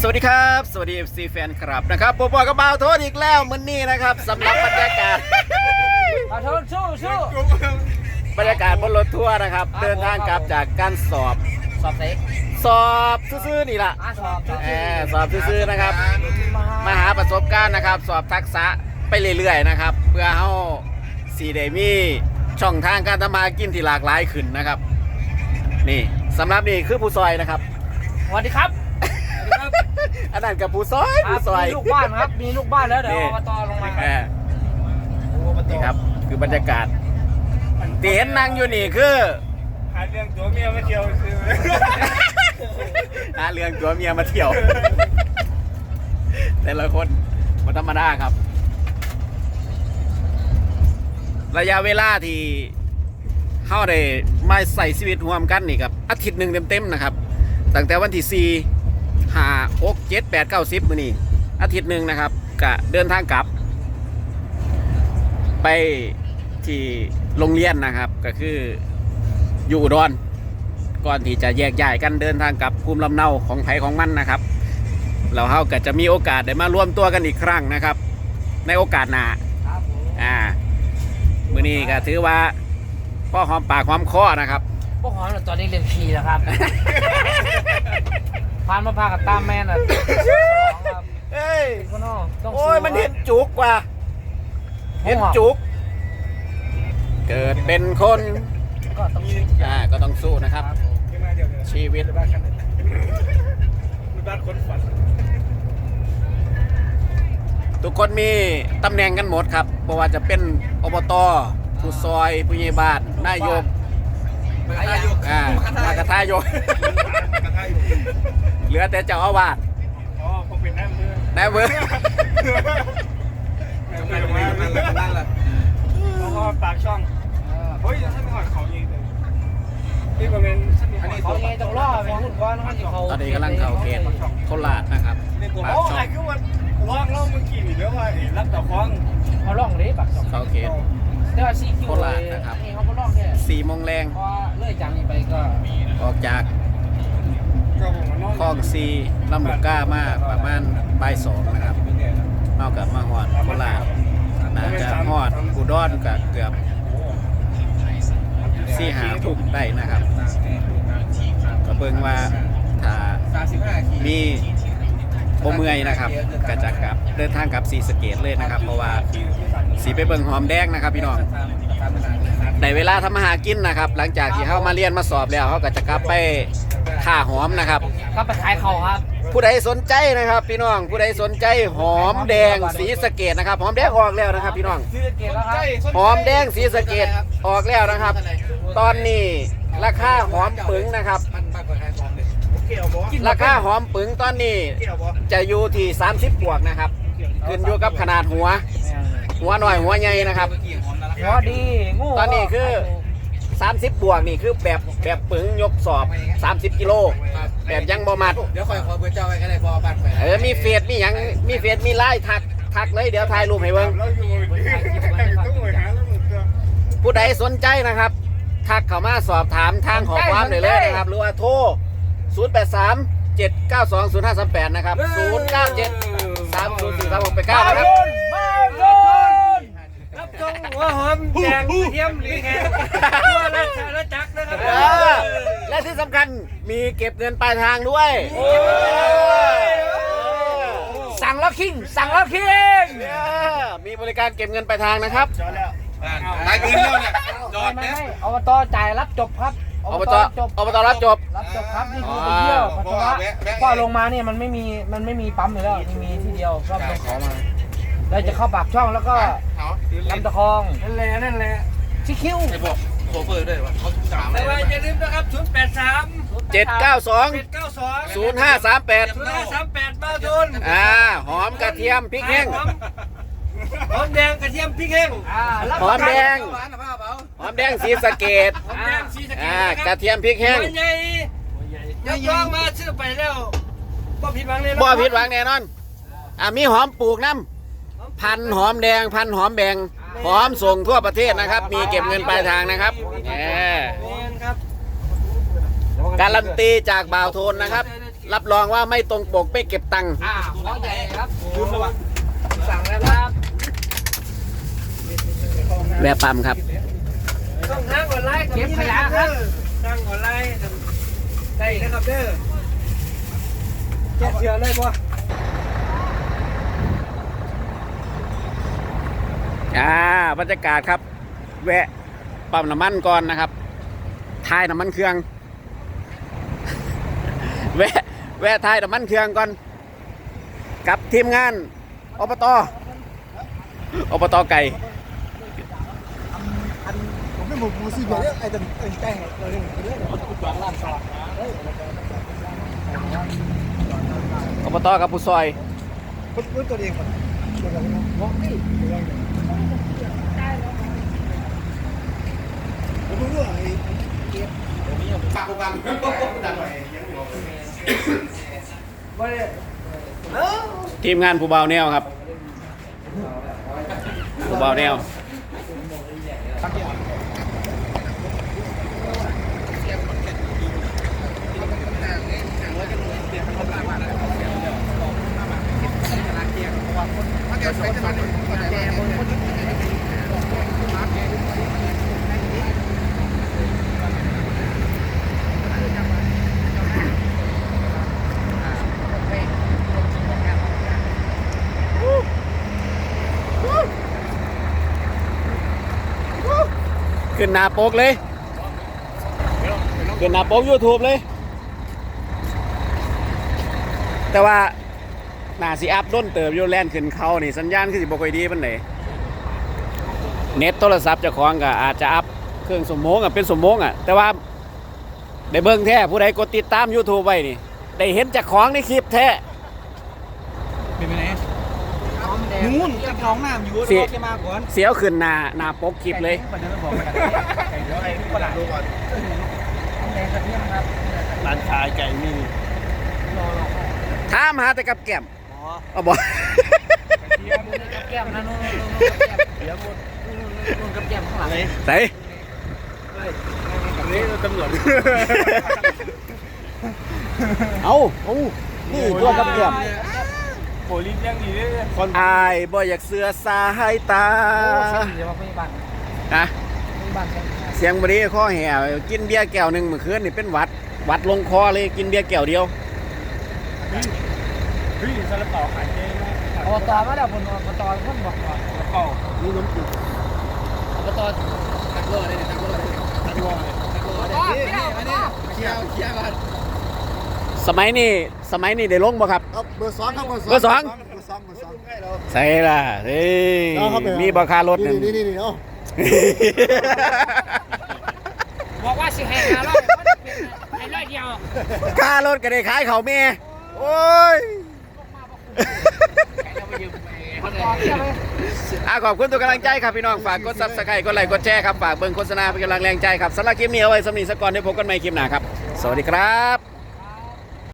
สวัสดีครับ สวัสดี FC แฟนคลับนะครับปอปอกับบ่าวโทษอีกแล้วมื้อนี้นะครับสำหรับบรรยากาศ ขอโทษสู้สู้บรรยากาศบนรถทัวร์นะครับ เดินทางกลับจากการสอบ สอบเซ็กสอบซื่อๆนี่ล่ะอะสอบแหมสอบซื่อๆนะครับ มาหาประสบการณ์นะครับ สอบทักษะไปเรื่อยๆนะครับ เพื่อเฮาสีเดมีช่องทางการทำมาหากินที่หลากหลายขึ้นนะครับ นี่สำหรับนี่คือผู้ซอยนะครับ สวัสดีครับ อันนั้นกับผู้ซอยครับผู้ซอย มีลูกบ้านครับ มีลูกบ้านแล้วเดี๋ยวนี่ อบตลงมาแหมนี่ครับคือบรรยากาศที่เห็นนั่งอยู่นี่คือ หาเรื่องตัวเมียมาเที่ยวคือหาเรื่องตัวเมียมาเที่ยว แต่ละคนมันธรรมดาครับ ระยะเวลาที่เข้าได้มาใส่ชีวิตร่วมกันนี่ครับอาทิตย์หนึ่งเต็มๆนะครับตั้งแต่วันที่ 4 5 6 7 8 9 10มื้อนี้อาทิตย์หนึ่งนะครับกะเดินทางกลับ ไปที่โรงเรียนนะครับ ก็คืออยู่อุดรก่อนที่จะแยกย้ายกันเดินทางกลับภูมิลำเนาของไผของมันนะครับเราเฮาก็จะมีโอกาสได้มารวมตัวกันอีกครั้งนะครับ ในโอกาสหน้าครับผมอ่ามื้อนี้ก็ถือว่าพ่อหอมปากหอมคอนะครับ พวกหอมตอนนี้เรียนพีแล้วครับ พานมาพากับตามแมนอะครับเอ้ยก็น้องต้องโอ้ยมันเห็นจุกว่ะเห็นจุก เกิดเป็นคนก็ต้องมีอ่าก็ต้องสู้นะครับที่มาเดียวเดียวชีวิตบ้านกันมีบ้านคนฝันทุกคนมีตำแหน่งกันหมดครับเพราะว่าจะเป็นอบตผู้ซอยผู้ใหญ่บ้านนายก อะไรอย่างอ่ามากระทายกกระทะอยู่เหลือแต่เจ้าอาวาสอ๋อผมเป็นหน้ามือนายเบอร์ไม่รู้ว่านั่นแหละแล้วก็ปากช่องเฮ้ยท่านหอดเขายิงเลยที่ประเมินท่านมีหอดเขาไงต้องล่อไปหุ่นก้อนนะครับที่เขาตอนนี้กำลังเข้าเขตโคราชนะครับในตัวปากโอ้ช่องยคือว่าว่างเล่าเมื่อกี้นี่แล้วว่ารับต่อคล้องเขาล่องเลยปากสองเข้าเขตแต่ว่าซีคิวโคราชนะครับ สี่โมงแรงพอเลื่อยจากนี้ไปก็ออกจากก็ผมมานอนคลองซีลำลูกก้ามาประมาณบ่ายสองนะครับนอกกับมาหอดโคราชน่าจะหอดอุดรกับเกือบสี่หาทุ่มได้นะครับก็เบิ่งว่าถ้าสามสิบห้าขีมีบ่เมื่อยนะครับก็จะกลับเดินทางกลับสีสะเกตเลยนะครับ เพราะว่าสีไปเบิ่งหอมแดงนะครับพี่น้อง ในเวลาทำมาหากินนะครับ หลังจากที่เขามาเรียนมาสอบแล้วเขาก็จะกลับไปข่าหอมนะครับ ก็ไปขายเขาครับ ผู้ใดสนใจนะครับ พี่น้องผู้ใดสนใจหอมแดงสีสะเกตนะครับหอมแดงออกแล้วนะครับ พี่น้องซื้อเกตแล้วครับหอมแดงสีสะเกตออกแล้วนะครับ ตอนนี้ราคาหอมปึงนะครับเกี่ยวบ่ราคาหอมปึงตอนนี้เกี่ยวบ่จะอยู่ที่ 30บวกนะครับขึ้นอยู่กับขนาดหัว หัวหน่อยหัวใหญ่นะครับ หัวดีงูตอนนี้คือ 30 บวกนี่คือแบบแบบปึงยกสอบ 30 กิโลแบบยังบ่มัด เดี๋ยวคอยขอเบอร์เจ้าไว้ก็ได้พอบัตรไปเออ มีเฟซมีหยัง มีเฟซมีไลน์ทัก ทักเลยเดี๋ยวถ่ายรูปให้เบิ่งเราอยู่ต้องหวยหาแล้วหมดตัวผู้ใดสนใจนะครับ ทักเข้ามาสอบถามทางขอความได้เลยนะครับ หรือว่าโทร 083 792 0538 นะครับ 097 3043 6 8 9 นะครับมาโดน รับชมหัวหอมแดงเทียมหรือแห้งตัวราชาจักรนะครับเออและที่สำคัญมีเก็บเงินปลายทางด้วยโอ้ยสั่งแล้วคิงสั่งแล้วคิงเออมีบริการเก็บเงินปลายทางนะครับจอแล้วตายคืนเดียวเนี่ยจอดไม่นะ ไม่อบตจ่ายรับจบครับอบตอบตรับจบ รับจบครับนี่คือไปเที่ยวปัสสาวะพอลงมาเนี่ยมันไม่มีมันไม่มีปั๊มอยู่แล้วนี่มีที่เดียวก็ไปขอมา เราจะเข้าปากช่องแล้วก็เขาลำตะคองนั่นแหละนั่นแหละชิคิวไอ้พวกโซเฟอร์ด้วยวะเขาทุกสามแต่เลยว่าอย่าลืมนะครับ 083 792 792 0538 0538บ้าทุนอ่าหอมกระเทียมพริกแห้งหอมแดงกระเทียมพริกแห้งอ่ารับหอมแดงหวานหรือเปล่าเปล่าหอมแดงสีสะเกดหอมแดงสีสะเกอ่าษกระเทียมพริกแห้งใหญ่ยักยองมาซื้อไปแล้วบ่ผิดหวังเลยบ่ผิดหวังแน่นอนอ่ามีหอมปลูกน้ำ พันหอมแดงพันหอมแบงหอมส่งทั่วประเทศนะครับ มีเก็บเงินปลายทางนะครับแหมแมนครับการันตีจากบ่าวโทนนะครับเรับรองว่าไม่ตรงปกไม่เก็บตังค์อ่าหัวใหญ่ครับลืมแล้ววะสั่งแล้วครับแวะปั๊มครับต้องทางออนไลน์เก็บขยะครับสร้างออนไลน์ได้นะครับเด้อแค่เชื่อเลยป่ อ่าบรรยากาศครับ แวะปั๊มน้ำมันก่อนนะครับทายน้ำมันเครื่อง แวะ แวะทายน้ำมันเครื่องก่อน กับทีมงานอบตอบตไก่ผมไม่ผมมูซี่เยอะไอ้ตัวไอ้แป้งเราเรื่องร้านจอดอบตกับผู้ซอยพุทธตัวเองก่อนมองนี่ผมรู้ว่าไอ้ ปากกูบังดังไปทีมงานผู้เบาแนวครับ ผู้เบาแนว ขึ้นหน้าปกเลย ขึ้นหน้าปก YouTube เลย แต่ว่าหน้าสิอัพด้นเติบโยแลนขึ้นเขานี่สัญญาณคือสิบ่ค่อยดีปานใดเน็ตโทรศัพท์เจ้าของก็อาจจะอัพเครื่องสมมงอะเป็นสมมงอะ แต่ว่าได้เบิ่งแท้ผู้ใดกดติดตาม YouTube ไว้นี่ ได้เห็นจากของในคลิปแท้ เป็นไปไหน หอมแด งนู่นกับน้องน้ำอยู่สิรอแกมาก่อนเสียวขึ้นหน้าหน้าปกคลิปเลยก่อนจะบอกกันเดี๋ยวไอ้ฝรั่งดูก่อนหอมแดงกระเทียมครับร้านขายไก่มีรอรอถามหาแต่กับแก้มอ๋อเอาบ่เทียมกับแก้มนะนู่นนู่นนู่นกับแก้มเดี๋ยวหมดนู่นกับแก้มข้างหลังไหนใส่อันนี้ตำรวจเอาเอานี่ตัวกับแก้ม โผล่ลิ้นยังดีเลยคนอายบ่อยากเสือสายตาเดี๋ยวมาพยาบาลนะพยาบาลกันเสียงบรีข้อแห่กินเบียร์แก้วหนึ่งเมื่อคืนนี่เป็นหวัดหวัดลงคอเลยกินเบียร์แก้วเดียวเฮ้ยซาลาเปาขายเจ๊นะอบตมาแล้วคนอบตคนบอกว่าซาลาเปานี่น้ำจุกอบตตักโลเลยตักโลเลยตันวอเลยตักโลเลยนี่นี่มานี่เชี่ยวเชี่ยวกัน สมัยนี้สมัยนี้ได้ลงบ่ครับ ครับเบอร์สองครับเบอร์สองเบอร์สองเบอร์สองใส่ล่ะเฮ้ยเอาครับมีบ่ค่ารถนี่นั่นนี่นี่นี่เอาบอกว่าสิให้หาร้อยให้ร้อยเดียวค่ารถก็ได้ขายเขาวแม่โอ้ยอบตเที่ยวไปอะขอบคุณทุกกำลังใจครับพี่น้อง ฝากกดซับสไครต์กดไลค์กดแชร์ครับ ฝากเบิ่งโฆษณาเป็นกำลังแรงใจครับสำหรับคลิปนี้เอาไว้สำนีสักก่อนได้พบกันใหม่คลิปหน้าครับ สวัสดีครับ